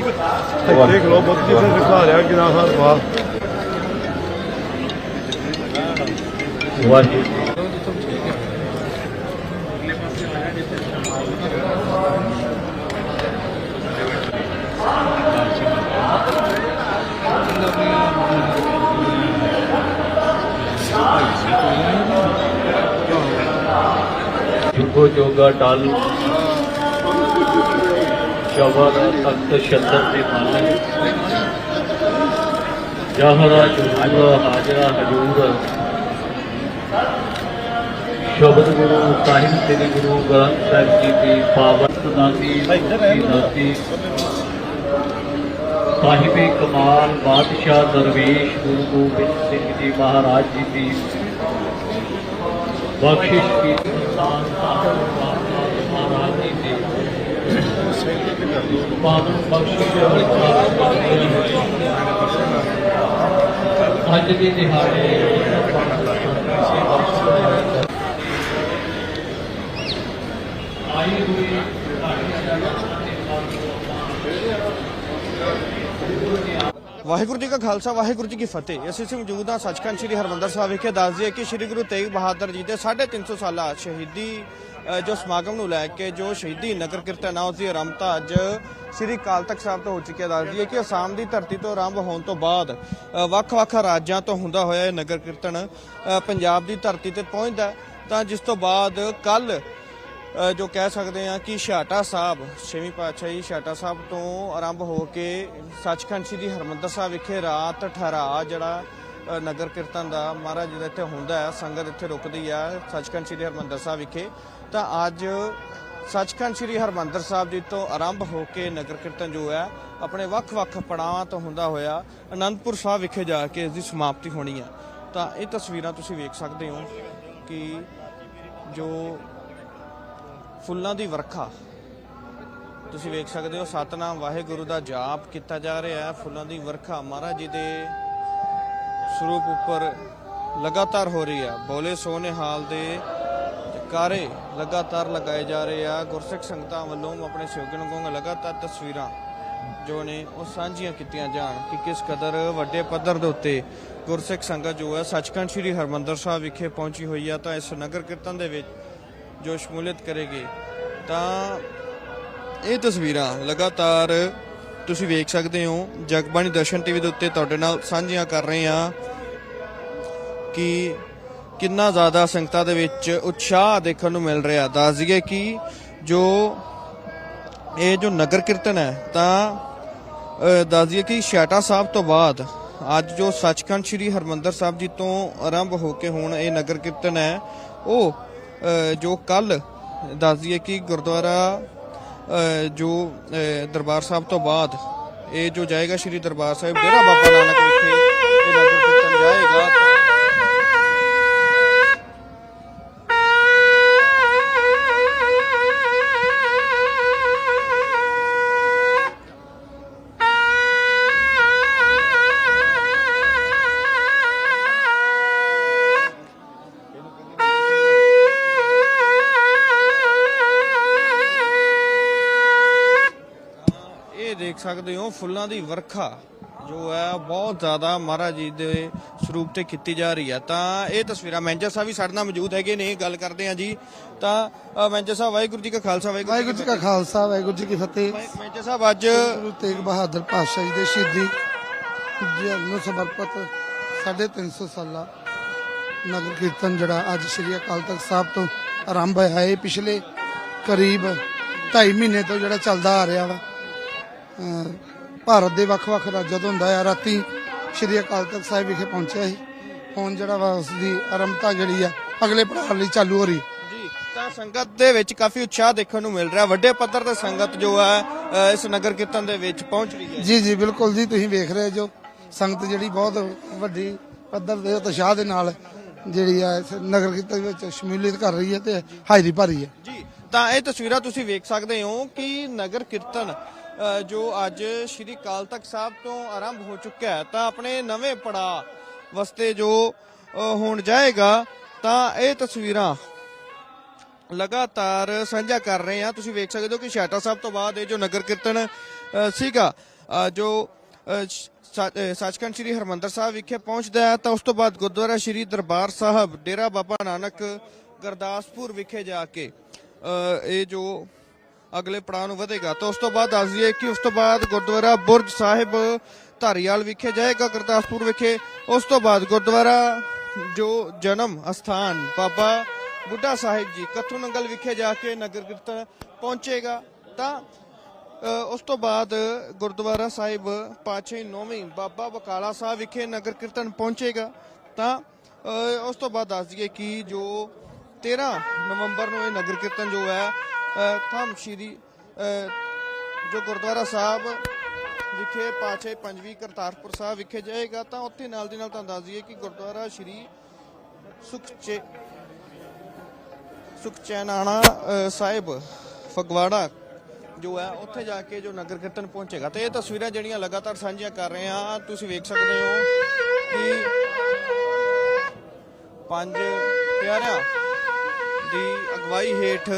ਦੇਖ ਲਓ ਬੱਤੀ ਤੇ ਦਿਖਾ ਰਿਹਾ ਕਿੰਨਾ ਹਰ ਵਾਹ ਵਾਹਿਗੁਰੂ ਜੁਗੋ ਜੋਗਾ ਟਲ ਸ਼ਬਦ ਤਖਤ ਸ਼ਬਦ ਦੇ ਮਨ ਜਹਰਾ ਜੁਗਾ ਹਾਜ਼ਰਾ ਹਜੂਰ। ਸ਼ਬਦ ਗੁਰੂ ਸਾਹਿਬ ਸ੍ਰੀ ਗੁਰੂ ਗ੍ਰੰਥ ਸਾਹਿਬ ਜੀ ਦੀ ਪਾਵਨ ਦਾਤੀ ਦਾਤੀ ਸਾਹਿਬੇ ਕਮਾਲ ਬਾਦਸ਼ਾਹ ਦਰਵੇਸ਼ ਗੁਰੂ ਗੋਬਿੰਦ ਸਿੰਘ ਜੀ ਮਹਾਰਾਜ ਜੀ ਦੀ ਬਖਸ਼ਿਸ਼ ਕੀ ਸੰਤਾਨ ਸਾਹਿਬ ਮਹਾਰਾਜ ਜੀ ਦੀ ਪਾਵਨ ਬਖਸ਼ਿਸ਼ ਅੱਜ ਦੇ ਦਿਹਾੜੇ ਆਈ ਹੋਈ ਵਾਹਿਗੁਰੂ ਜੀ ਕਾ ਖਾਲਸਾ, ਵਾਹਿਗੁਰੂ ਜੀ ਕੀ ਫਤਿਹ। ਅਸੀਂ ਇਸ ਮੌਜੂਦ ਹਾਂ ਸੱਚਖੰਡ ਸ੍ਰੀ ਹਰਮੰਦਰ ਸਾਹਿਬ ਵਿਖੇ। ਦੱਸ ਦਈਏ ਕਿ ਸ੍ਰੀ ਗੁਰੂ ਤੇਗ ਬਹਾਦਰ ਜੀ ਦੇ 350 ਸਾਲਾ ਸ਼ਹੀਦੀ ਜੋ ਸਮਾਗਮ ਨੂੰ ਲੈ ਕੇ ਜੋ ਸ਼ਹੀਦੀ ਨਗਰ ਕੀਰਤਨ ਆ ਉਸ ਦੀ ਆਰੰਭਤਾ ਅੱਜ ਸ੍ਰੀ ਕਾਲ ਤਖਤ ਸਾਹਿਬ ਤੋਂ ਹੋ ਚੁੱਕੀ ਹੈ। ਦੱਸ ਦਈਏ ਕਿ ਅਸਾਮ ਦੀ ਧਰਤੀ ਤੋਂ ਆਰੰਭ ਹੋਣ ਤੋਂ ਬਾਅਦ ਵੱਖ-ਵੱਖ ਰਾਜਾਂ ਤੋਂ ਹੁੰਦਾ ਹੋਇਆ ਇਹ ਨਗਰ ਕੀਰਤਨ ਪੰਜਾਬ ਦੀ ਧਰਤੀ ਤੇ ਪਹੁੰਚਦਾ ਤਾਂ ਜਿਸ ਤੋਂ ਬਾਅਦ ਕੱਲ ਜੋ ਕਹਿ ਸਕਦੇ ਆ ਕਿ ਛਾਟਾ ਸਾਹਿਬ, ਛੇਵੀਂ ਪਾਤਸ਼ਾਹੀ ਛਾਟਾ ਸਾਹਿਬ ਤੋਂ ਆਰੰਭ ਹੋ ਕੇ ਸੱਚਖੰਡ ਸ੍ਰੀ ਹਰਮੰਦਰ ਸਾਹਿਬ ਵਿਖੇ ਰਾਤ ਠਹਿਰਾ ਜਿਹੜਾ ਨਗਰ ਕੀਰਤਨ ਦਾ ਮਹਾਰਾਜ ਜੀ ਦਾ ਇੱਥੇ ਹੁੰਦਾ ਹੈ, ਸੰਗਤ ਇੱਥੇ ਰੁਕਦੀ ਆ ਸੱਚਖੰਡ ਸ੍ਰੀ ਹਰਮੰਦਰ ਸਾਹਿਬ ਵਿਖੇ। ਤਾਂ ਅੱਜ ਸੱਚਖੰਡ ਸ੍ਰੀ ਹਰਮੰਦਰ ਸਾਹਿਬ ਜੀ ਤੋਂ ਆਰੰਭ ਹੋ ਕੇ ਨਗਰ ਕੀਰਤਨ ਜੋ ਹੈ, ਆਪਣੇ ਵੱਖ-ਵੱਖ ਪੜਾਵਾਂ ਤੋਂ ਹੁੰਦਾ ਹੋਇਆ ਅਨੰਦਪੁਰ ਸਾਹਿਬ ਵਿਖੇ ਜਾ ਕੇ ਇਸ ਦੀ ਸਮਾਪਤੀ ਹੋਣੀ ਹੈ। ਤਾਂ ਇਹ ਤਸਵੀਰਾਂ ਤੁਸੀਂ ਵੇਖ ਸਕਦੇ ਹੋ ਕਿ ਜੋ ਫੁੱਲਾਂ ਦੀ ਵਰਖਾ। ਤੁਸੀਂ ਵੇਖ ਸਕਦੇ ਹੋ, ਸਤਨਾਮ ਵਾਹਿਗੁਰੂ ਦਾ ਜਾਪ ਕੀਤਾ ਜਾ ਰਿਹਾ ਹੈ। ਫੁੱਲਾਂ ਦੀ ਵਰਖਾ, ਮਹਾਰਾਜ ਜੀ ਦੇ ਸਰੂਪ ਉੱਪਰ ਲਗਾਤਾਰ ਹੋ ਰਹੀ ਹੈ। ਬੋਲੇ ਸੋਹਣੇ ਹਾਲ ਦੇ ਕਾਰੇ ਲਗਾਤਾਰ ਲਗਾਏ ਜਾ ਰਹੇ ਆ। ਗੁਰਸਿੱਖ ਸੰਗਤਾਂ ਵੱਲੋਂ ਆਪਣੇ ਸਿਉਗਣ ਗੋਂਗ ਲਗਾਤਾਰ ਤਸਵੀਰਾਂ ਜੋ ਨੇ ਉਹ ਸਾਂਝੀਆਂ ਕੀਤੀਆਂ ਜਾਣ ਕਿ ਕਿਸ ਕਦਰ ਵੱਡੇ ਪੱਧਰ ਦੇ ਉੱਤੇ ਗੁਰਸਿੱਖ ਸੰਗਤ ਜੋ ਹੈ, ਸੱਚਖੰਡ ਸ੍ਰੀ ਹਰਮੰਦਰ ਸਾਹਿਬ ਵਿਖੇ ਪਹੁੰਚੀ ਹੋਈ ਆ। ਤਾਂ ਇਸ ਨਗਰ ਕੀਰਤਨ ਦੇ ਵਿੱਚ ਜੋ ਸ਼ਮੂਲੀਅਤ ਕਰੇਗੀ ਤਾਂ ਇਹ ਤਸਵੀਰਾਂ ਲਗਾਤਾਰ ਤੁਸੀਂ ਵੇਖ ਸਕਦੇ ਹੋ। ਜਗਬਾਣੀ ਦਰਸ਼ਨ ਟੀਵੀ ਦੇ ਉੱਤੇ ਤੁਹਾਡੇ ਨਾਲ ਸਾਂਝੀਆਂ ਕਰ ਰਹੇ ਹਾਂ ਕਿ ਕਿੰਨਾ ਜ਼ਿਆਦਾ ਸੰਗਤਾਂ ਦੇ ਵਿੱਚ ਉਤਸ਼ਾਹ ਦੇਖਣ ਨੂੰ ਮਿਲ ਰਿਹਾ। ਦੱਸ ਦਈਏ ਕਿ ਜੋ ਇਹ ਜੋ ਨਗਰ ਕੀਰਤਨ ਹੈ ਤਾਂ ਅ, ਦੱਸ ਦਈਏ ਕਿ ਛਾਟਾ ਸਾਹਿਬ ਤੋਂ ਬਾਅਦ ਅੱਜ ਜੋ ਸੱਚਖੰਡ ਸ੍ਰੀ ਹਰਮੰਦਰ ਸਾਹਿਬ ਜੀ ਤੋਂ ਆਰੰਭ ਹੋ ਕੇ ਹੁਣ ਇਹ ਨਗਰ ਕੀਰਤਨ ਹੈ ਉਹ ਜੋ ਕੱਲ ਦੱਸ ਦਈਏ ਕਿ ਗੁਰਦੁਆਰਾ ਜੋ ਦਰਬਾਰ ਸਾਹਿਬ ਤੋਂ ਬਾਅਦ ਇਹ ਜੋ ਜਾਏਗਾ ਸ੍ਰੀ ਦਰਬਾਰ ਸਾਹਿਬ, ਡੇਰਾ ਬਾਬਾ ਨਾਨਕ ਵਿਖੇ ਇਹ ਨਗਰ ਕੀਰਤਨ ਜਾਏਗਾ। ਦੇਖ ਸਕਦੇ ਹੋ ਫੁੱਲਾਂ ਦੀ ਵਰਖਾ ਜੋ ਹੈ ਬਹੁਤ ਜ਼ਿਆਦਾ ਮਹਾਰਾਜ ਜੀ ਦੇ ਸਰੂਪ ਤੇ ਕੀਤੀ ਜਾ ਰਹੀ ਹੈ। ਤਾਂ ਇਹ ਤਸਵੀਰਾਂ ਮੈਨੇਜਰ ਸਾਹਿਬ ਵੀ ਸਾਡੇ ਨਾਲ ਮੌਜੂਦ ਹੈਗੇ ਨੇ ਗੱਲ ਕਰਦੇ ਹਾਂ ਜੀ। ਤਾਂ ਅ, ਮੈਨੇਜਰ ਸਾਹਿਬ ਵਾਹਿਗੁਰੂ ਜੀ ਕਾ ਖਾਲਸਾ ਵਾਹਿਗੁਰੂ ਜੀ ਕਾ ਖਾਲਸਾ ਵਾਹਿਗੁਰੂ ਜੀ ਕੀ ਫਤਿਹ। ਮੈਨੇਜਰ ਸਾਹਿਬ ਅੱਜ ਗੁਰੂ ਤੇਗ ਬਹਾਦਰ ਪਾਤਸ਼ਾਹ ਜੀ ਦੇ ਸ਼ਹੀਦੀ ਦਿਹਾੜੇ ਨੂੰ ਸਮਰਪਿਤ 350 ਸਾਲਾ ਨਗਰ ਕੀਰਤਨ ਜਿਹੜਾ ਅੱਜ ਸ੍ਰੀ ਅਕਾਲ ਤਖਤ ਸਾਹਿਬ ਤੋਂ ਆਰੰਭ ਹੋਇਆ। ਹੈ ਪਿਛਲੇ ਕਰੀਬ 2.5 ਮਹੀਨੇ ਤੋਂ ਜਿਹੜਾ ਚੱਲਦਾ ਆ ਰਿਹਾ ਵਾ। ਭਾਰਤ ਦੇ ਵੱਖ-ਵੱਖ ਰਾਜਾਂ ਤੋਂ ਹੁੰਦਾ ਆ। ਰਾਤੀ ਸ੍ਰੀ ਅਕਾਲ ਤਖਤ ਸਾਹਿਬ ਵਿਖੇ ਪਹੁੰਚਿਆ ਸੀ। ਹੁਣ ਜਿਹੜਾ ਵਾ ਉਸ ਦੀ ਆਰੰਭਤਾ ਜਿਹੜੀ ਆ ਅਗਲੇ ਪੜਾਅ ਲਈ ਚਾਲੂ ਹੋ ਰਹੀ ਜੀ ਤਾਂ ਸੰਗਤ ਦੇ ਵਿੱਚ ਕਾਫੀ ਉਤਸ਼ਾਹ ਦੇਖਣ ਨੂੰ ਮਿਲ ਰਿਹਾ। ਵੱਡੇ ਪੱਧਰ ਤੇ ਸੰਗਤ ਜੋ ਹੈ ਇਸ ਨਗਰ ਕੀਰਤਨ ਦੇ ਵਿੱਚ ਪਹੁੰਚ ਰਹੀ ਹੈ। ਜੀ ਜੀ ਬਿਲਕੁਲ ਜੀ ਤੁਸੀਂ ਵੇਖ ਰਹੇ ਜੋ ਸੰਗਤ ਜਿਹੜੀ ਬਹੁਤ ਵੱਡੀ ਪੱਧਰ ਦੇ ਉਤਸ਼ਾਹ ਦੇ ਨਾਲ ਜਿਹੜੀ ਆ ਇਸ ਨਗਰ ਕੀਰਤਨ ਵਿੱਚ ਸ਼ਮੂਲੀਅਤ ਕਰ ਰਹੀ ਹੈ ਤੇ ਹਾਜ਼ਰੀ ਭਰ ਹੈ। ਜੀ ਤਾਂ ਇਹ ਤਸਵੀਰਾਂ ਤੁਸੀਂ ਵੇਖ ਸਕਦੇ ਹੋ ਕਿ ਨਗਰ ਕੀਰਤਨ ਜੋ ਅੱਜ ਸ਼੍ਰੀ ਕਾਲ ਤਖਤ ਸਾਹਿਬ ਤੋਂ ਆਰੰਭ ਹੋ ਚੁੱਕਿਆ ਹੈ, ਤਾਂ ਆਪਣੇ ਨਵੇਂ ਪੜਾ ਵਸਤੇ ਜੋ ਹੋਣ ਜਾਏਗਾ, ਤਾਂ ਇਹ ਤਸਵੀਰਾਂ ਲਗਾਤਾਰ ਸਾਂਝਾ ਕਰ ਰਹੇ ਹਾਂ। ਤੁਸੀਂ ਵੇਖ ਸਕਦੇ ਹੋ ਕਿ ਛਾਟਾ ਸਾਹਿਬ ਤੋਂ ਬਾਅਦ ਇਹ ਜੋ ਨਗਰ ਕੀਰਤਨ ਸੀਗਾ ਜੋ ਸੱਚਖੰਡ ਸ੍ਰੀ ਹਰਮੰਦਰ ਸਾਹਿਬ ਵਿਖੇ ਪਹੁੰਚਦਾ ਹੈ, ਤਾਂ ਉਸ ਤੋਂ ਬਾਅਦ ਗੁਰਦੁਆਰਾ ਸ੍ਰੀ ਦਰਬਾਰ ਸਾਹਿਬ, ਡੇਰਾ ਬਾਬਾ ਨਾਨਕ, ਗੁਰਦਾਸਪੁਰ ਵਿਖੇ ਜਾ ਕੇ ਇਹ ਜੋ ਅਗਲੇ ਪੜਾਅ ਨੂੰ ਵਧੇਗਾ। ਤਾਂ ਉਸ ਤੋਂ ਬਾਅਦ ਦੱਸ ਦਈਏ ਕਿ ਉਸ ਤੋਂ ਬਾਅਦ ਗੁਰਦੁਆਰਾ ਬੁਰਜ ਸਾਹਿਬ ਧਾਰੀਵਾਲ ਵਿਖੇ ਜਾਏਗਾ, ਗੁਰਦਾਸਪੁਰ ਵਿਖੇ। ਉਸ ਤੋਂ ਬਾਅਦ ਗੁਰਦੁਆਰਾ ਜੋ ਜਨਮ ਅਸਥਾਨ ਬਾਬਾ ਬੁੱਢਾ ਸਾਹਿਬ ਜੀ ਕੱਥੂ ਨੰਗਲ ਵਿਖੇ ਜਾ ਕੇ ਨਗਰ ਕੀਰਤਨ ਪਹੁੰਚੇਗਾ। ਤਾਂ ਉਸ ਤੋਂ ਬਾਅਦ ਗੁਰਦੁਆਰਾ ਸਾਹਿਬ ਪਾਛੇ ਨੌਵੀਂ ਬਾਬਾ ਬਕਾਲਾ ਸਾਹਿਬ ਵਿਖੇ ਨਗਰ ਕੀਰਤਨ ਪਹੁੰਚੇਗਾ। ਤਾਂ ਉਸ ਤੋਂ ਬਾਅਦ ਦੱਸ ਦਈਏ ਕਿ ਜੋ 13 ਨਵੰਬਰ ਨੂੰ ਇਹ ਨਗਰ ਕੀਰਤਨ ਜੋ ਹੈ ਥੰਮ ਸ਼੍ਰੀ ਜੋ ਗੁਰਦੁਆਰਾ ਸਾਹਿਬ ਵਿਖੇ ਪਾਛੇ ਪੰਜਵੀਂ ਕਰਤਾਰਪੁਰ ਸਾਹਿਬ ਵਿਖੇ ਜਾਏਗਾ, ਤਾਂ ਉੱਥੇ ਨਾਲ ਦੀ ਨਾਲ ਤੁਹਾਨੂੰ ਦੱਸ ਦਈਏ ਕਿ ਗੁਰਦੁਆਰਾ ਸ਼੍ਰੀ ਸੁਖਚੇ, ਸੁਖਚੈਨਾਣਾ ਸਾਹਿਬ, ਫਗਵਾੜਾ ਜੋ ਹੈ, ਉੱਥੇ ਜਾ ਕੇ ਜੋ ਨਗਰ ਕੀਰਤਨ ਪਹੁੰਚੇਗਾ। ਤੇ ਇਹ ਤਸਵੀਰਾਂ ਜਿਹੜੀਆਂ ਲਗਾਤਾਰ ਸਾਂਝੀਆਂ ਕਰ ਰਹੇ ਹਾਂ, ਤੁਸੀਂ ਵੇਖ ਸਕਦੇ ਹੋ ਕਿ ਪੰਜ ਪਿਆਰਿਆਂ ਦੀ ਅਗਵਾਈ ਹੇਠ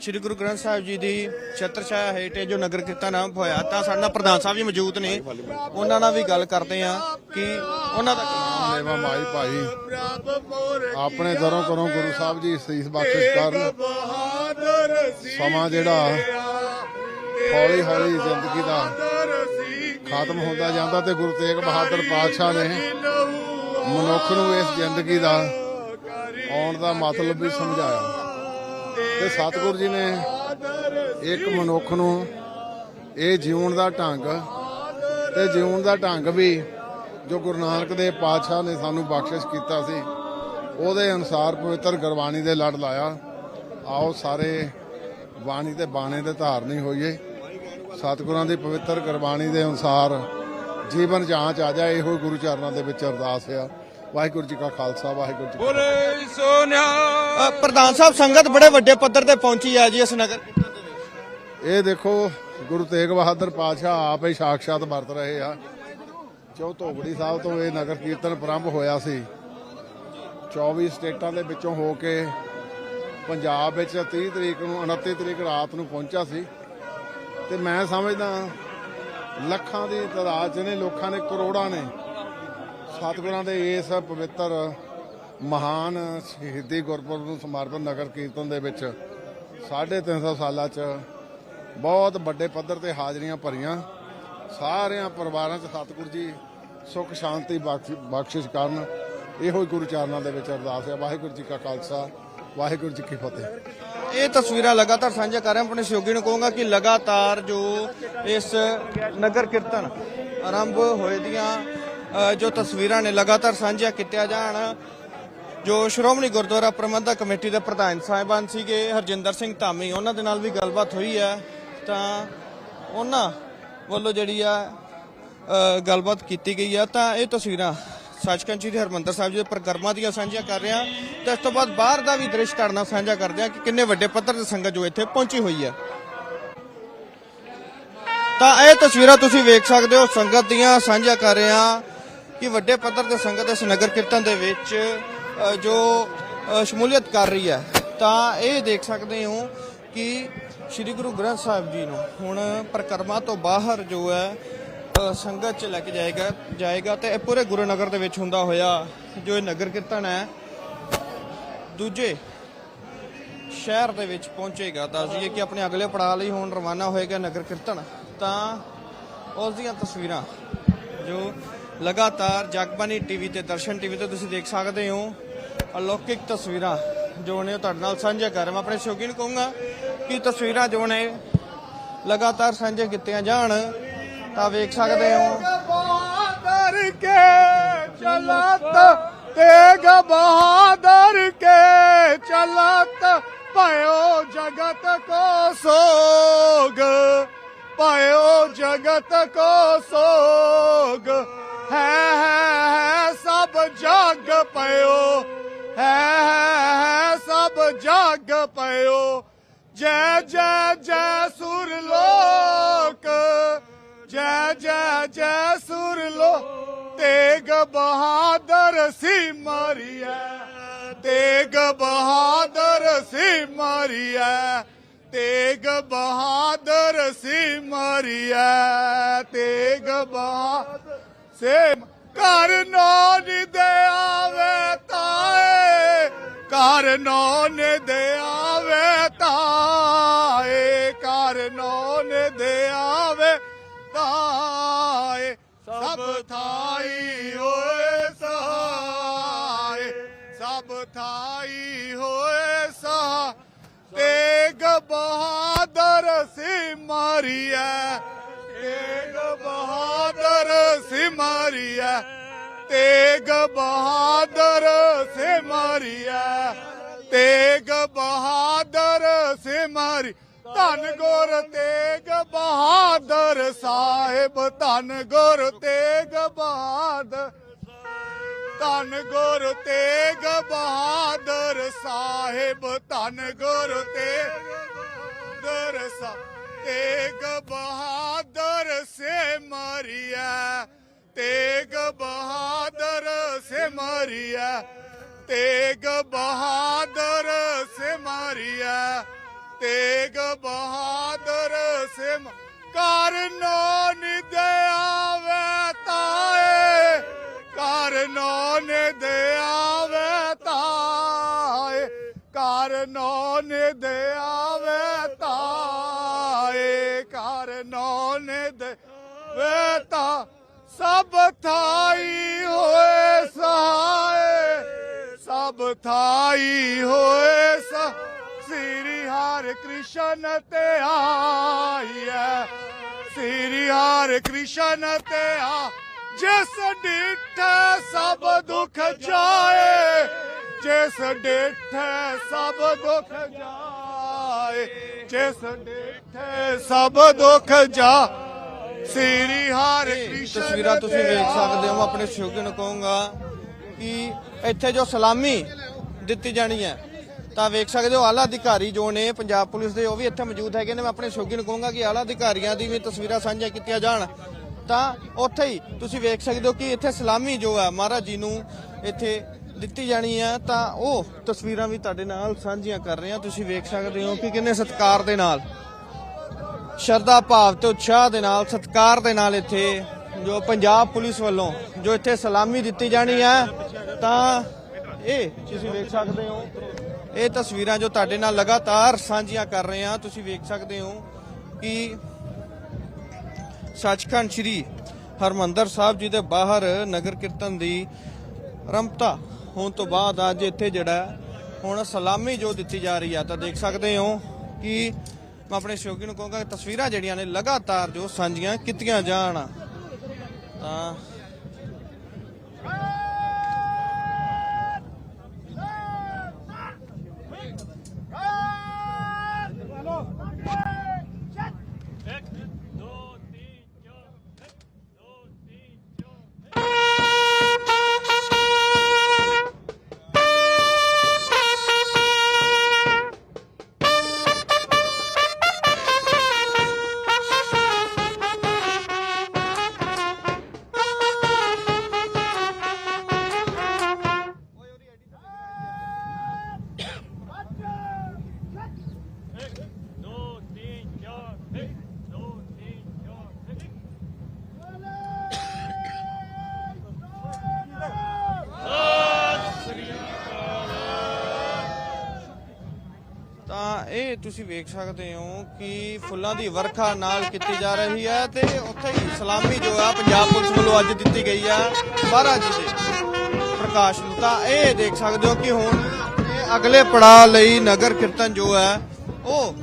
ਸ੍ਰੀ ਗੁਰੂ ਗ੍ਰੰਥ ਸਾਹਿਬ ਜੀ ਦੀ ਛਤਰ ਛਾਇਆ ਹੇਠ ਇਹ ਜੋ ਨਗਰ ਕੀਰਤਨ ਹੋਇਆ, ਤਾਂ ਸਾਡਾ ਪ੍ਰਧਾਨ ਸਾਹਿਬ ਜੀ ਮੌਜੂਦ ਨੇ। ਉਹਨਾਂ ਨਾਲ ਵੀ ਗੱਲ ਕਰਦੇ ਆ ਕਿ ਉਹਨਾਂ ਦਾ ਲੇਵਾ ਮਾਈ ਭਾਈ, ਆਪਣੇ ਘਰੋਂ ਘਰੋਂ ਗੁਰੂ ਸਾਹਿਬ ਜੀ ਸੀਸ ਬਖਸ਼ਿਸ਼ ਕਰਨ। ਸਮਾਂ ਜਿਹੜਾ ਹੌਲੀ ਹੌਲੀ ਜ਼ਿੰਦਗੀ ਦਾ ਖਾਤਮ ਹੁੰਦਾ ਜਾਂਦਾ ਤੇ ਗੁਰੂ ਤੇਗ ਬਹਾਦਰ ਪਾਤਸ਼ਾਹ ਨੇ ਮਨੁੱਖ ਨੂੰ ਇਸ ਜ਼ਿੰਦਗੀ ਦਾ ਆਉਣ ਦਾ ਮਤਲਬ ਵੀ ਸਮਝਾਇਆ। ਤੇ ਸਤਿਗੁਰੂ ਜੀ ਨੇ ਇੱਕ ਮਨੁੱਖ ਨੂੰ ਇਹ ਜਿਉਣ ਦਾ ਢੰਗ ਤੇ ਜਿਉਣ ਦਾ ਢੰਗ ਵੀ ਜੋ ਗੁਰੂ ਨਾਨਕ ਦੇਵ ਪਾਤਸ਼ਾਹ ਨੇ ਸਾਨੂੰ ਬਖਸ਼ਿਸ਼ ਕੀਤਾ ਸੀ, ਉਹਦੇ ਅਨੁਸਾਰ ਪਵਿੱਤਰ ਗੁਰਬਾਣੀ ਦੇ ਲੜ ਲਾਇਆ। ਆਓ ਸਾਰੇ ਬਾਣੀ ਤੇ ਬਾਣੇ ਦੇ ਧਾਰਨੀ ਹੋਈਏ। ਸਤਿਗੁਰਾਂ ਦੀ ਪਵਿੱਤਰ ਗੁਰਬਾਣੀ ਦੇ ਅਨੁਸਾਰ ਜੀਵਨ ਜਾਂਚ ਆ ਜਾ ਇਹੋ ਗੁਰੂ ਚਰਨਾਂ ਦੇ ਵਿੱਚ ਅਰਦਾਸ ਆ। ਵਾਹਿਗੁਰੂ ਜੀ ਕਾ ਖਾਲਸਾ ਵਾਹਿਗੁਰੂ ਜੀ ਕੀ ਫਤਿਹ। ਅ, ਪ੍ਰਧਾਨ ਸਾਹਿਬ ਸੰਗਤ ਬੜੇ ਵੱਡੇ ਪੱਧਰ ਤੇ ਪਹੁੰਚੀ ਹੈ ਜੀ ਇਸ ਨਗਰ ਕੀਰਤਨ ਦੇ ਵਿੱਚ। ਇਹ ਦੇਖੋ ਗੁਰੂ ਤੇਗ ਬਹਾਦਰ ਪਾਤਸ਼ਾਹ ਆਪ ਹੀ ਸਾਖਸ਼ਾਤ ਵਰਤ ਰਹੇ ਆ। ਜੋ ਧੋਬੜੀ ਸਾਹਿਬ ਤੋਂ ਇਹ ਨਗਰ ਕੀਰਤਨ ਪ੍ਰਾਰੰਭ ਹੋਇਆ ਸੀ 24 ਸਟੇਟਾਂ ਦੇ ਵਿੱਚੋਂ ਹੋ ਕੇ ਪੰਜਾਬ ਵਿੱਚ 30 ਤਰੀਕ ਨੂੰ 29 ਤਰੀਕ ਰਾਤ ਨੂੰ ਪਹੁੰਚਾ ਸੀ। ਤੇ ਮੈਂ ਸਮਝਦਾ ਲੱਖਾਂ ਦੀ ਤਾਦਾਦ 'ਚ ਨੇ ਲੋਕਾਂ ਨੇ ਕਰੋੜਾਂ ਨੇ ਸਤਿਗੁਰਾਂ ਦੇ ਇਸ ਪਵਿੱਤਰ ਮਹਾਨ ਸ਼ਹੀਦੀ ਗੁਰਪੁਰਬ ਨੂੰ ਸਮਰਪਿਤ ਨਗਰ ਕੀਰਤਨ ਦੇ ਵਿੱਚ 350 ਸਾਲਾਂ 'ਚ ਬਹੁਤ ਵੱਡੇ ਪੱਧਰ ਤੇ ਹਾਜ਼ਰੀਆਂ ਭਰੀਆਂ। ਸਾਰਿਆਂ ਪਰਿਵਾਰਾਂ 'ਚ ਸਤਿਗੁਰੂ ਜੀ ਸੁੱਖ, ਸ਼ਾਂਤੀ, ਬਖਸ਼- ਬਖਸ਼ਿਸ਼ ਕਰਨ। ਇਹੋ ਹੀ ਗੁਰੂ ਚਰਨਾਂ ਦੇ ਵਿੱਚ ਅਰਦਾਸ ਹੈ। ਵਾਹਿਗੁਰੂ ਜੀ ਕਾ ਖਾਲਸਾ, ਵਾਹਿਗੁਰੂ ਜੀ ਕੀ ਫਤਿਹ। ਇਹ ਤਸਵੀਰਾਂ ਲਗਾਤਾਰ ਸਾਂਝਾ ਕਰ ਰਹੇ ਆਪਣੇ ਸਹਿਯੋਗੀ ਨੂੰ ਕਹੂੰਗਾ ਕਿ ਲਗਾਤਾਰ ਜੋ ਇਸ ਨਗਰ ਕੀਰਤਨ ਆਰੰਭ ਹੋਏ ਦੀਆਂ ਜੋ ਤਸਵੀਰਾਂ ਨੇ ਲਗਾਤਾਰ ਸਾਂਝੀਆਂ ਕੀਤੀਆਂ ਜਾਣ, ਜੋ ਸ਼੍ਰੋਮਣੀ ਗੁਰਦੁਆਰਾ ਪ੍ਰਬੰਧਕ ਕਮੇਟੀ ਦੇ ਪ੍ਰਧਾਨ ਸਾਹਿਬਾਨ ਸੀਗੇ, ਹਰਜਿੰਦਰ ਸਿੰਘ ਧਾਮੀ, ਉਹਨਾਂ ਦੇ ਨਾਲ ਵੀ ਗੱਲਬਾਤ ਹੋਈ ਹੈ। ਤਾਂ ਉਹਨਾਂ ਵੱਲੋਂ ਜਿਹੜੀ ਆ ਗੱਲਬਾਤ ਕੀਤੀ ਗਈ ਆ। ਤਾਂ ਇਹ ਤਸਵੀਰਾਂ ਸੱਚਖੰਡ ਸ੍ਰੀ ਹਰਮੰਦਰ ਸਾਹਿਬ ਜੀ ਦੇ ਪ੍ਰਕਰਮਾਂ ਦੀਆਂ ਸਾਂਝੀਆਂ ਕਰ ਰਹੇ। ਹਾਂ ਤੇ ਇਸ ਤੋਂ ਬਾਅਦ ਬਾਹਰ ਦਾ ਵੀ ਦ੍ਰਿਸ਼ ਤੁਹਾਡੇ ਸਾਂਝਾ ਕਰਦੇ ਹਾਂ ਕਿ ਕਿੰਨੇ ਵੱਡੇ ਪੱਧਰ ਤੇ ਸੰਗਤ ਜੋ ਇੱਥੇ ਪਹੁੰਚੀ ਹੋਈ ਹੈ। ਤਾਂ ਇਹ ਤਸਵੀਰਾਂ ਤੁਸੀਂ ਵੇਖ ਸਕਦੇ ਹੋ, ਸੰਗਤ ਦੀਆਂ ਸਾਂਝਾ ਕਰ ਰਹੇ। ਹਾਂ ਕਿ ਵੱਡੇ ਪੱਧਰ ਤੇ ਸੰਗਤ ਇਸ ਨਗਰ ਕੀਰਤਨ ਦੇ ਵਿੱਚ ਜੋ ਸ਼ਮੂਲੀਅਤ ਕਰ ਰਹੀ ਹੈ, ਤਾਂ ਇਹ ਦੇਖ ਸਕਦੇ ਹੋ ਕਿ ਸ੍ਰੀ ਗੁਰੂ ਗ੍ਰੰਥ ਸਾਹਿਬ ਜੀ ਨੂੰ ਹੁਣ ਪ੍ਰਕਰਮਾ ਤੋਂ ਬਾਹਰ ਜੋ ਹੈ ਸੰਗਤ ਚ ਲੈ ਕੇ ਜਾਏਗਾ ਜਾਏਗਾ ਤੇ ਇਹ ਪੂਰੇ ਗੁਰੂ ਨਗਰ ਦੇ ਵਿੱਚ ਹੁੰਦਾ ਹੋਇਆ ਜੋ ਇਹ ਨਗਰ ਕੀਰਤਨ ਹੈ, ਦੂਜੇ ਸ਼ਹਿਰ ਦੇ ਵਿੱਚ ਪਹੁੰਚੇਗਾ। ਦੱਸ ਦਈਏ ਕਿ ਆਪਣੇ ਅਗਲੇ ਪੜਾਅ ਲਈ ਹੁਣ ਰਵਾਨਾ ਹੋਏਗਾ ਨਗਰ ਕੀਰਤਨ, ਤਾਂ ਉਸ ਦੀਆਂ ਤਸਵੀਰਾਂ ਜੋ ਲਗਾਤਾਰ ਜਗਬਾਨੀ ਟੀਵੀ ਤੇ, ਦਰਸ਼ਨ ਟੀਵੀ ਤੇ ਤੁਸੀਂ ਦੇਖ ਸਕਦੇ ਹੋ ਅਲੌਕਿਕ ਤਸਵੀਰਾਂ ਜੋ ਨੇ ਤੁਹਾਡੇ ਨਾਲ ਸਾਂਝਾ ਕਰ ਮੈਂ ਆਪਣੇ ਸ਼ੌਕੀਨ ਕਹੂੰਗਾ ਕਿ ਤਸਵੀਰਾਂ ਜੋ ਨੇ ਲਗਾਤਾਰ ਸਾਂਝੇ ਕੀਤੀਆਂ ਜਾਣ, ਤਾਂ ਵੇਖ ਸਕਦੇ ਹੋ। ਬਹਾਦਰ ਕੇ ਚਲਤ, ਤੇਗ ਬਹਾਦਰ ਕੇ ਚਲਤ, ਭਇਓ ਜਗਤ ਕੋ ਸੋਗ, ਭਇਓ ਜਗਤ ਕੋ ਸੋਗ। ਹੈ ਸਭ ਜਾਗ ਪਇਓ। ਹੈ ਸਭ ਜਾਗ ਪਇਓ। ਜੈ ਜੈ ਜੈ ਸੁਰ ਲੋਕ। ਜੈ ਜੈ ਜੈ ਸੁਰ ਲੋ ਤੇਗ ਬਹਾਦਰ ਸੀ ਮਾਰੀਐ। ਤੇਗ ਬਹਾਦਰ ਸੀ ਮਾਰੀਐ। ਤੇਗ ਬਹਾਦਰ ਸੀ ਮਾਰੀਐ। ਤੇਗ ਬਹਾਦਰ ਸੇ ਘਰ ਨੌ ਨਿਦੇ ਆਵੇ ਤਾਏ, ਘਰ ਨੌ ਨਿਦੇ ਆਵੇ ਤਾਏ, ਘਰ ਨੌ ਨਿਦੇ ਆਵੇ ਤਾਏ। ਸਭ ਥਾਈ ਹੋਏ ਸਹਾਏ, ਸਭ ਥਾਈ ਹੋਏ ਸਾ ਤੇਗ ਬਹਾਦਰ ਸੀ ਤੇਗ ਬਹਾਦਰ ਸਿਮਰਿਆ ਤੇਗ ਬਹਾਦਰ ਸਿਮਰਿਆ ਤੇਗ ਬਹਾਦਰ ਸਿਮਰਿ ਧੰਨ ਗੁਰ ਤੇਗ ਬਹਾਦਰ ਸਾਹਿਬ, ਧੰਨ ਗੁਰ ਤੇਗ ਬਹਾਦਰ, ਧੰਨ ਗੁਰ ਤੇਗ ਬਹਾਦਰ ਸਾਹਿਬ, ਧੰਨ ਗੁਰ ਤੇਗ ਬਹਾਦਰ ਸਾਹਿਬ। ਤੇਗ ਬਹਾਦਰ ਸੇ ਮਰਿਆ ਤੇਗ ਬਹਾਦਰ ਸੇ ਮਰਿਆ ਤੇਗ ਬਹਾਦਰ ਸੇ ਮਰਿਆ ਤੇਗ ਬਹਾਦਰ ਸੇ ਮ- ਕਰ ਨੋ ਨਿਦ ਆਵੇ ਤਾਏ ਕਰ ਨੋ ਨਿਦ ਆਵੇ ਤਾਏ ਕਰ ਨੋ ਨਿਦ ਆਵੇ ਤਾਏ। ਕਰ ਨੌ ਨਿਦ ਵੇ ਤਾ ਸਭ ਥਾਈ ਹੋਏ ਸਹਾਏ ਸਭ ਥਾਈ ਹੋਏ ਸ। ਸ੍ਰੀ ਹਰਿ ਕ੍ਰਿਸ਼ਨ ਤੇ ਆਈਐ, ਸ੍ਰੀ ਹਰਿ ਕ੍ਰਿਸ਼ਨ ਤੇ ਆ। ਜਿਸ ਡਿਠੈ ਸਭ ਦੁੱਖ ਜਾਏ, ਜਿਸ ਡਿਠੈ ਸਭ ਦੁੱਖ ਜਾਏ, ਜਿਸ ਡਿਠੈ ਸਭ ਦੁੱਖ ਜਾ ਸ੍ਰੀ ਹਰਿ ਕ੍ਰਿਸ਼ਨ ਤਸਵੀਰਾਂ ਤੁਸੀਂ ਤੇ ਵੇਖ ਸਕਦੇ ਹੋ ਮੈਂ ਆਪਣੇ ਸਹਿਯੋਗੀ ਨੂੰ ਕਹੂੰਗਾ ਕਿ ਇੱਥੇ ਜੋ ਸਲਾਮੀ ਦਿੱਤੀ ਜਾਣੀ ਹੈ ਤਾਂ ਵੇਖ ਸਕਦੇ ਹੋ ਆਲਾ ਅਧਿਕਾਰੀ ਜੋ ਨੇ ਪੰਜਾਬ ਪੁਲਿਸ ਦੇ ਉਹ ਵੀ ਇੱਥੇ ਮੌਜੂਦ ਹੈਗੇ ਨੇ। ਮੈਂ ਆਪਣੇ ਸਹਿਯੋਗੀ ਨੂੰ ਕਹੂੰਗਾ ਕਿ ਆਲਾ ਅਧਿਕਾਰੀਆਂ ਦੀ ਵੀ ਤਸਵੀਰਾਂ ਸਾਂਝੀਆਂ ਕੀਤੀਆਂ ਜਾਣ ਤਾਂ ਉੱਥੇ ਹੀ ਤੁਸੀਂ ਵੇਖ ਸਕਦੇ ਹੋ ਕਿ ਇੱਥੇ ਸਲਾਮੀ ਜੋ ਹੈ ਮਹਾਰਾਜ ਜੀ ਨੂੰ ਇੱਥੇ ਦਿੱਤੀ ਜਾਣੀ ਹੈ ਤਾਂ ਉਹ ਤਸਵੀਰਾਂ ਵੀ ਤੁਹਾਡੇ ਨਾਲ ਸਾਂਝੀਆਂ ਕਰ ਰਹੇ ਹਾਂ। ਤੁਸੀਂ ਵੇਖ ਸਕਦੇ ਹੋ ਕਿ ਕਿੰਨੇ ਸਤਿਕਾਰ ਦੇ ਨਾਲ। ਸ਼ਰਧਾ ਭਾਵ ਤੇ ਉਤਸ਼ਾਹ ਦੇ ਨਾਲ, ਸਤਿਕਾਰ ਦੇ ਨਾਲ ਇੱਥੇ ਜੋ ਪੰਜਾਬ ਪੁਲਿਸ ਵੱਲੋਂ ਜੋ ਇੱਥੇ ਸਲਾਮੀ ਦਿੱਤੀ ਜਾਣੀ ਹੈ, ਤਾਂ ਇਹ ਤੁਸੀਂ ਵੇਖ ਸਕਦੇ ਹੋ। ਇਹ ਤਸਵੀਰਾਂ ਜੋ ਤੁਹਾਡੇ ਨਾਲ ਲਗਾਤਾਰ ਸਾਂਝੀਆਂ ਕਰ ਰਹੇ ਹਾਂ, ਤੁਸੀਂ ਵੇਖ ਸਕਦੇ ਹੋ ਕਿ ਸੱਚਖੰਡ ਸ੍ਰੀ ਹਰਮੰਦਰ ਸਾਹਿਬ ਜੀ ਦੇ ਬਾਹਰ ਨਗਰ ਕੀਰਤਨ ਦੀ ਰੰਪਤਾ ਹੋਣ ਤੋਂ ਬਾਅਦ ਅੱਜ ਇੱਥੇ ਜਿਹੜਾ ਹੁਣ ਸਲਾਮੀ ਜੋ ਦਿੱਤੀ ਜਾ ਰਹੀ ਹੈ, ਤਾਂ ਦੇਖ ਸਕਦੇ ਹੋ ਕਿ ਮੈਂ ਆਪਣੇ ਸਹਿਯੋਗੀ ਨੂੰ ਕਹੂੰਗਾ ਤਸਵੀਰਾਂ ਜਿਹੜੀਆਂ ਨੇ ਲਗਾਤਾਰ ਜੋ ਸਾਂਝੀਆਂ ਕੀਤੀਆਂ ਜਾਣ। ਤਾਂ ਤੁਸੀਂ ਵੇਖ ਸਕਦੇ ਹੋ ਕਿ ਫੁੱਲਾਂ ਦੀ ਵਰਖਾ ਨਾਲ ਕੀਤੀ ਜਾ ਰਹੀ ਹੈ ਤੇ ਉੱਥੇ ਹੀ ਸਲਾਮੀ ਜੋ ਆ ਪੰਜਾਬ ਪੁਲਿਸ ਵੱਲੋਂ ਅੱਜ ਦਿੱਤੀ ਗਈ ਆ ਮਹਾਰਾਜ ਜੀ ਦੇ ਪ੍ਰਕਾਸ਼ ਨੂੰ। ਤਾਂ ਇਹ ਦੇਖ ਸਕਦੇ ਹੋ ਕਿ ਹੁਣ ਅਗਲੇ ਪੜਾਅ ਲਈ ਨਗਰ ਕੀਰਤਨ ਜੋ ਹੈ, ਉਹ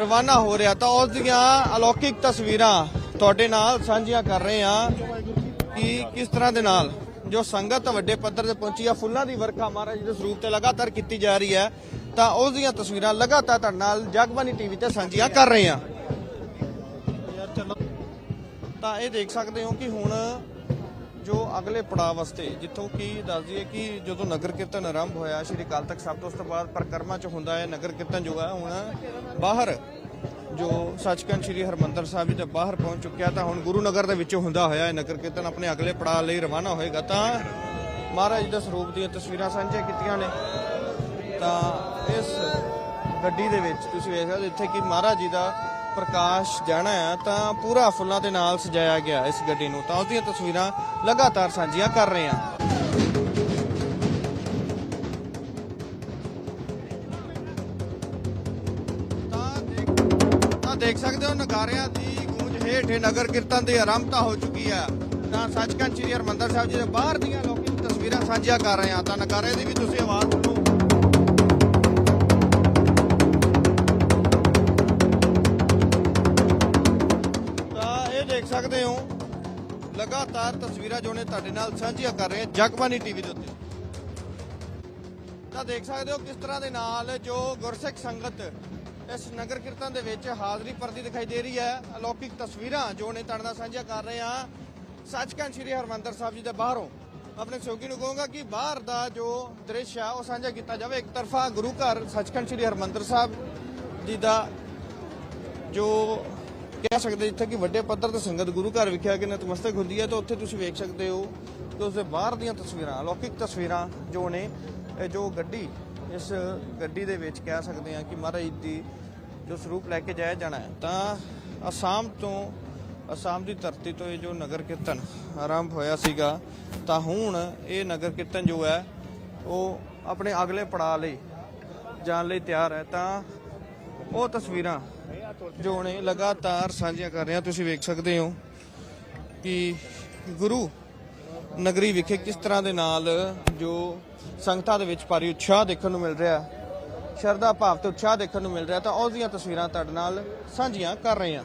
ਰਵਾਨਾ ਹੋ ਰਿਹਾ। ਤਾਂ ਉਸ ਦੀਆਂ ਅਲੌਕਿਕ ਤਸਵੀਰਾਂ ਤੁਹਾਡੇ ਨਾਲ ਸਾਂਝੀਆਂ ਕਰ ਰਹੇ ਹਾਂ ਕਿ ਕਿਸ ਤਰ੍ਹਾਂ ਦੇ ਨਾਲ ਜੋ ਸੰਗਤ ਵੱਡੇ ਪੱਧਰ ਤੇ ਪਹੁੰਚੀ ਆ ਫੁੱਲਾਂ ਦੀ ਵਰਖਾ ਮਹਾਰਾਜ ਜੀ ਦੇ ਸਰੂਪ ਤੇ ਲਗਾਤਾਰ ਕੀਤੀ ਜਾ ਰਹੀ ਹੈ ਤਾਂ ਉਸ ਦੀਆਂ ਤਸਵੀਰਾਂ ਲਗਾਤਾਰ ਤੁਹਾਡੇ ਨਾਲ ਜਗਬਾਨੀ ਟੀਵੀ ਤੇ ਸਾਂਝੀਆਂ ਕਰ ਰਹੇ ਹਾਂ। ਤਾਂ ਇਹ ਦੇਖ ਸਕਦੇ ਹੋ ਕਿ ਹੁਣ ਜੋ ਅਗਲੇ ਪੜਾਅ ਵਾਸਤੇ ਜਿੱਥੋਂ ਕੀ ਦੱਸ ਦਈਏ ਕਿ ਜਦੋਂ ਨਗਰ ਕੀਰਤਨ ਆਰੰਭ ਹੋਇਆ ਸ਼੍ਰੀ ਅਕਾਲ ਤਖਤ ਸਾਹਿਬ ਤੋਂ ਉਸ ਤੋਂ ਬਾਅਦ ਪਰਿਕਰਮਾ ਚ ਹੁੰਦਾ ਹੈ ਨਗਰ ਕੀਰਤਨ ਜੋ ਹੈ ਹੁਣ ਬਾਹਰ ਜੋ ਸੱਚਖੰਡ ਸ਼੍ਰੀ ਹਰਮੰਦਰ ਸਾਹਿਬ ਜੀ ਦੇ ਬਾਹਰ ਪਹੁੰਚ ਚੁੱਕਿਆ ਤਾਂ ਹੁਣ ਗੁਰੂ ਨਗਰ ਦੇ ਵਿੱਚੋਂ ਹੁੰਦਾ ਹੋਇਆ ਇਹ ਨਗਰ ਕੀਰਤਨ ਆਪਣੇ ਅਗਲੇ ਪੜਾਅ ਲਈ ਰਵਾਨਾ ਹੋਏਗਾ ਤਾਂ ਮਹਾਰਾਜ ਜੀ ਦੇ ਸਰੂਪ ਦੀਆਂ ਤਸਵੀਰਾਂ ਸਾਂਝੀਆਂ ਕੀਤੀਆਂ ਨੇ। ਤਾਂ ਇਸ ਗੱਡੀ ਦੇ ਵਿੱਚ ਤੁਸੀਂ ਵੇਖ ਸਕਦੇ ਹੋ ਇੱਥੇ ਕਿ ਮਹਾਰਾਜ ਜੀ ਦਾ ਪ੍ਰਕਾਸ਼ ਜਾਣਾ ਹੈ ਤਾਂ ਪੂਰਾ ਫੁੱਲਾਂ ਦੇ ਨਾਲ ਸਜਾਇਆ ਗਿਆ ਇਸ ਗੱਡੀ ਨੂੰ। ਤਾਂ ਉਹਦੀਆਂ ਤਸਵੀਰਾਂ ਲਗਾਤਾਰ ਸਾਂਝੀਆਂ ਕਰ ਰਹੇ ਹਾਂ। ਦੇਖ- ਸਕਦੇ ਹੋ, ਨਗਾਰਿਆਂ ਦੀ ਗੂੰਜ ਹੇਠ ਨਗਰ ਕੀਰਤਨ ਦੀ ਆਰੰਭਤਾ ਹੋ ਚੁੱਕੀ ਹੈ। ਤਾਂ ਸੱਚਖੰਡ ਸ੍ਰੀ ਹਰਿਮੰਦਰ ਸਾਹਿਬ ਜੀ ਦੇ ਬਾਹਰ ਦੀਆਂ ਲੋਕੀ ਤਸਵੀਰਾਂ ਸਾਂਝੀਆਂ ਕਰ ਰਹੇ ਹਾਂ। ਤਾਂ ਨਗਾਰੇ ਦੀ ਵੀ ਤੁਸੀਂ ਆਵਾਜ਼ ਸੁਣੋ। ਤਾਂ ਇਹ ਦੇਖ ਸਕਦੇ ਹੋ, ਲਗਾਤਾਰ ਤਸਵੀਰਾਂ ਜੋ ਨੇ ਤੁਹਾਡੇ ਨਾਲ ਸਾਂਝੀਆਂ ਕਰ ਰਹੇ ਹਾਂ ਜਗਬਾਨੀ ਟੀਵੀ ਦੇ ਉੱਤੇ। ਤਾਂ ਦੇਖ ਸਕਦੇ ਹੋ ਕਿਸ ਤਰ੍ਹਾਂ ਦੇ ਨਾਲ ਜੋ ਗੁਰਸਿੱਖ ਸੰਗਤ ਇਸ ਨਗਰ ਕੀਰਤਨ ਦੇ ਵਿੱਚ ਹਾਜ਼ਰੀ ਪਰਦੀ ਦਿਖਾਈ ਦੇ ਰਹੀ ਹੈ। ਅਲੌਕਿਕ ਤਸਵੀਰਾਂ ਜੋ ਨੇ ਤੁਹਾਡੇ ਨਾਲ ਸਾਂਝੀਆਂ ਕਰ ਰਹੇ ਹਾਂ। ਸੱਚਖੰਡ ਸ੍ਰੀ ਹਰਮੰਦਰ ਸਾਹਿਬ ਜੀ ਦੇ ਬਾਹਰੋਂ। ਆਪਣੇ ਸਹਿਯੋਗੀ ਨੂੰ ਕਹੂੰਗਾ ਕਿ ਬਾਹਰ ਦਾ ਜੋ ਦ੍ਰਿਸ਼ ਆ, ਉਹ ਸਾਂਝਾ ਕੀਤਾ ਜਾਵੇ। ਇੱਕ ਤਰਫਾ ਗੁਰੂ ਘਰ ਸੱਚਖੰਡ ਸ੍ਰੀ ਹਰਮੰਦਰ ਸਾਹਿਬ ਜੀ ਦਾ ਜੋ ਕਹਿ ਸਕਦੇ ਜਿੱਥੇ ਕਿ ਵੱਡੇ ਪੱਧਰ ਤੇ ਸੰਗਤ ਗੁਰੂ ਘਰ ਵਿਖੇ ਆ ਕੇ ਨਤਮਸਤਕ ਹੁੰਦੀ ਹੈ, ਤਾਂ ਉੱਥੇ ਤੁਸੀਂ ਵੇਖ ਸਕਦੇ ਹੋ ਕਿ ਉਸ ਦੇ ਬਾਹਰ ਦੀਆਂ ਤਸਵੀਰਾਂ, ਅਲੌਕਿਕ ਤਸਵੀਰਾਂ ਜੋ ਨੇ ਜੋ ਗੱਡੀ ਇਸ ਗੱਡੀ ਦੇ ਵਿੱਚ ਕਹਿ ਸਕਦੇ ਹਾਂ ਕਿ ਮਹਾਰਾਜ ਦੀ ਜੋ ਸਰੂਪ ਲੈ ਕੇ ਜਾਇਆ ਜਾਣਾ ਹੈ, ਤਾਂ ਅਸਾਮ ਤੋਂ, ਅਸਾਮ ਦੀ ਧਰਤੀ ਤੋਂ ਇਹ ਜੋ ਨਗਰ ਕੀਰਤਨ ਆਰੰਭ ਹੋਇਆ ਸੀਗਾ, ਤਾਂ ਹੁਣ ਇਹ ਨਗਰ ਕੀਰਤਨ ਜੋ ਹੈ, ਉਹ ਆਪਣੇ ਅਗਲੇ ਪੜਾਅ ਲਈ ਜਾਣ ਲਈ ਤਿਆਰ ਹੈ। ਤਾਂ ਉਹ ਤਸਵੀਰਾਂ ਜੋ ਨੇ ਲਗਾਤਾਰ ਸਾਂਝੀਆਂ ਕਰ ਰਹੇ ਹਾਂ, ਤੁਸੀਂ ਵੇਖ ਸਕਦੇ ਹੋ ਕਿ ਗੁਰੂ ਨਗਰੀ ਵਿਖੇ ਕਿਸ ਤਰ੍ਹਾਂ ਦੇ ਨਾਲ ਜੋ ਸੰਗਤਾਂ ਦੇ ਵਿੱਚ ਭਾਰੀ ਉਤਸ਼ਾਹ ਦੇਖਣ ਨੂੰ ਮਿਲ ਰਿਹਾ, ਸ਼ਰਧਾ ਭਾਵ ਤੇ ਉਤਸ਼ਾਹ ਦੇਖਣ ਨੂੰ ਮਿਲ ਰਿਹਾ, ਤਾਂ ਉਸ ਦੀਆਂ ਤਸਵੀਰਾਂ ਤੁਹਾਡੇ ਨਾਲ ਸਾਂਝੀਆਂ ਕਰ ਰਹੇ ਹਾਂ।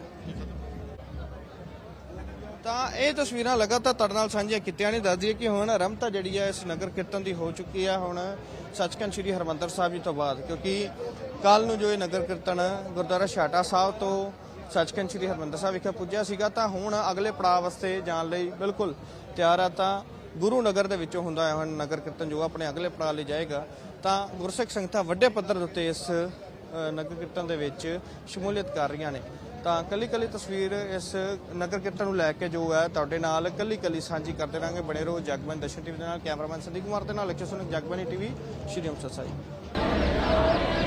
ਤਾਂ ਇਹ ਤਸਵੀਰਾਂ ਲਗਾਤਾਰ ਤੁਹਾਡੇ ਨਾਲ ਸਾਂਝੀਆਂ ਕੀਤੀਆਂ ਨੇ ਦੱਸਦੀ ਹੈ ਕਿ ਹੁਣ ਆਰੰਭਤਾ ਜਿਹੜੀ ਹੈ ਇਸ ਨਗਰ ਕੀਰਤਨ ਦੀ ਹੋ ਚੁੱਕੀ ਹੈ ਹੁਣ ਸੱਚਖੰਡ ਸ੍ਰੀ ਹਰਮੰਦਰ ਸਾਹਿਬ ਜੀ ਤੋਂ ਬਾਅਦ, ਕਿਉਂਕਿ ਕੱਲ ਨੂੰ ਜੋ ਇਹ ਨਗਰ ਕੀਰਤਨ ਗੁਰਦੁਆਰਾ ਛਾਟਾ ਸਾਹਿਬ ਤੋਂ ਸੱਚਖੰਡ ਸ੍ਰੀ ਹਰਮੰਦਰ ਸਾਹਿਬ ਵਿਖੇ ਪੁੱਜਿਆ ਸੀਗਾ, ਤਾਂ ਹੁਣ ਅਗਲੇ ਪੜਾਅ ਵਾਸਤੇ ਜਾਣ ਲਈ ਬਿਲਕੁਲ ਤਿਆਰ ਆ, ਤਾਂ ਗੁਰੂ ਨਗਰ ਦੇ ਵਿੱਚੋਂ ਹੁੰਦਾ ਹੈ, ਹੁਣ ਨਗਰ ਕੀਰਤਨ ਜੋ ਆਪਣੇ ਅਗਲੇ ਪੜਾਅ ਲਈ ਜਾਏਗਾ, ਤਾਂ ਗੁਰਸਿੱਖ ਸੰਗਤਾਂ ਵੱਡੇ ਪੱਧਰ ਦੇ ਉੱਤੇ ਇਸ ਨਗਰ ਕੀਰਤਨ ਦੇ ਵਿੱਚ ਸ਼ਮੂਲੀਅਤ ਕਰ ਰਹੀਆਂ ਨੇ। ਤਾਂ ਕੱਲੀ ਕੱਲੀ ਤਸਵੀਰ ਇਸ ਨਗਰ ਕੀਰਤਨ ਨੂੰ ਲੈ ਕੇ ਜੋ ਹੈ, ਤੁਹਾਡੇ ਨਾਲ ਕੱਲੀ ਕੱਲੀ ਸਾਂਝੀ ਕਰਦੇ ਰਾਂਗੇ ਬਣੇ ਰਹੋ ਜਗਬਾਨੀ ਦਰਸ਼ਨ ਟੀਵੀ ਦੇ ਨਾਲ, ਕੈਮਰਾਮੈਨ ਸੰਦੀਪ ਕੁਮਾਰ ਦੇ ਨਾਲ, ਲਖੇ ਸੁਣ ਜਗਬਾਨੀ ਟੀਵੀ, ਸ਼੍ਰੀ ਅੰਮ੍ਰਿਤਸਰ ਸਾਹਿਬ।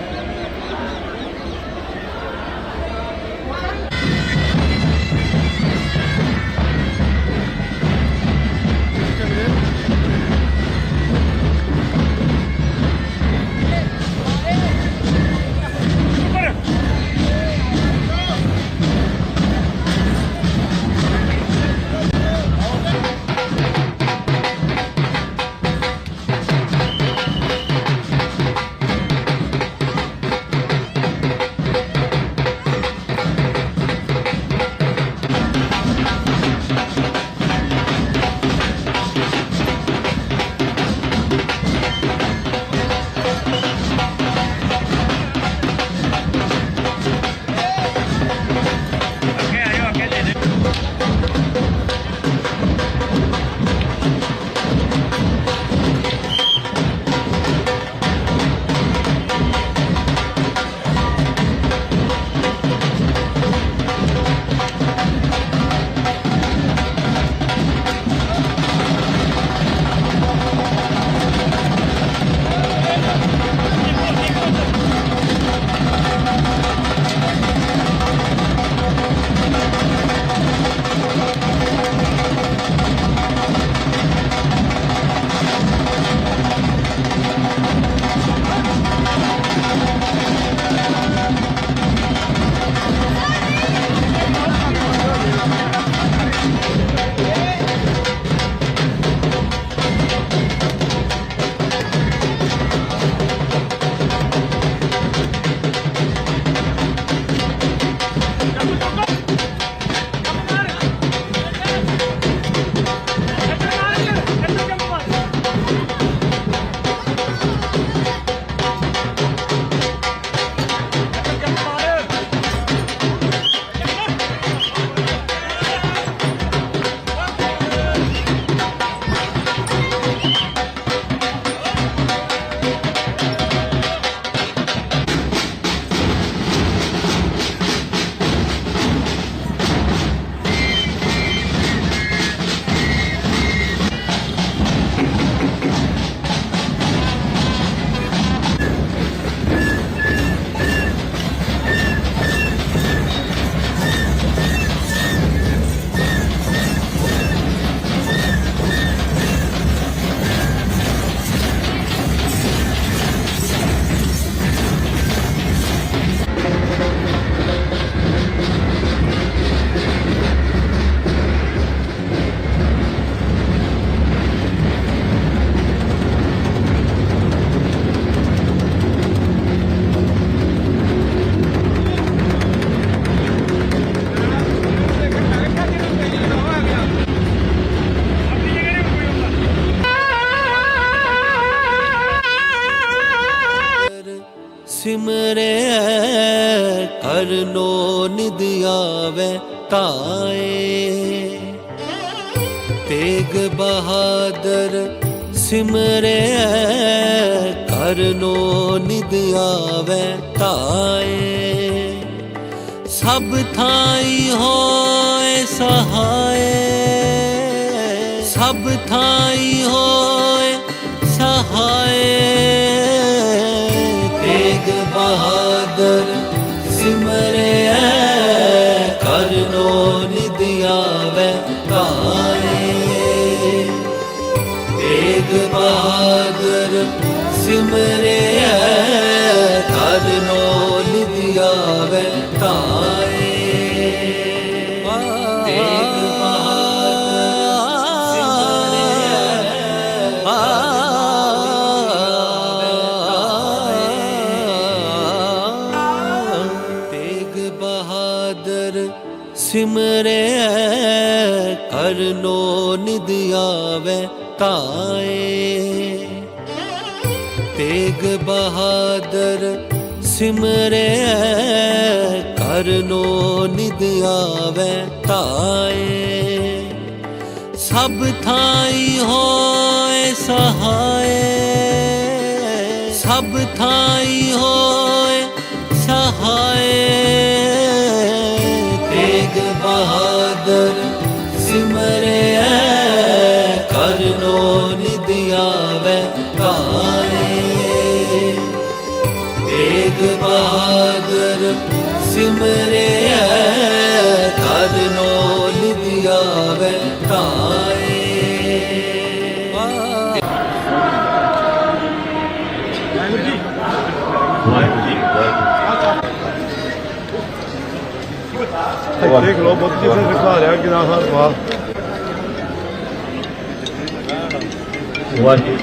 ਸਿਮਰੇ ਕਰਨੋ ਨਿਦ ਆਵੇ ਤਾਏ ਸਭ ਥਾਈ ਹੋਏ ਸਹਾਏ। ਸਭ ਥਾਈ ਹੋਏ ਸਹਾਏ। ਤੇਗ ਬਹਾਦਰ ਤੇਗ ਬਹਾਦਰ ਸਿਮਰਿਆ ਕਰਨੋ ਨਿਦ ਆਵੇ ਤਾਏ। ਤੇਗ ਬਹਾਦਰ ਸਿਮਰੇ ਕਰਨੋ ਨਿਦ ਆਵੇ ਤਾਏ। ਤੇਗ ਬਹਾਦਰ ਸਿਮਰੇ, ਕਰਨੋ ਨਿਦ ਆਵੇ ਤਾਏ ਸਭ ਥਾਈ ਹੋਏ ਸਹਾਏ, ਸਭ ਥਾਈ ਹੋਏ ਸਹਾਏ। ਤੇਗ ਬਹਾਦਰ ਸਿਮਰੇ ਆਵੇ ਤਾਏ ਵਾਹਿਗੁਰੂ ਜੀ ਵਾਹਿਗੁਰੂ ਦੇਖ ਲਓ ਬੱਤੀ ਤੇ ਦਿਖਾ ਰਿਹਾ ਕਿਦਾਂ ਹਰ ਵਾਹ ਵਾਹਿਗੁਰੂ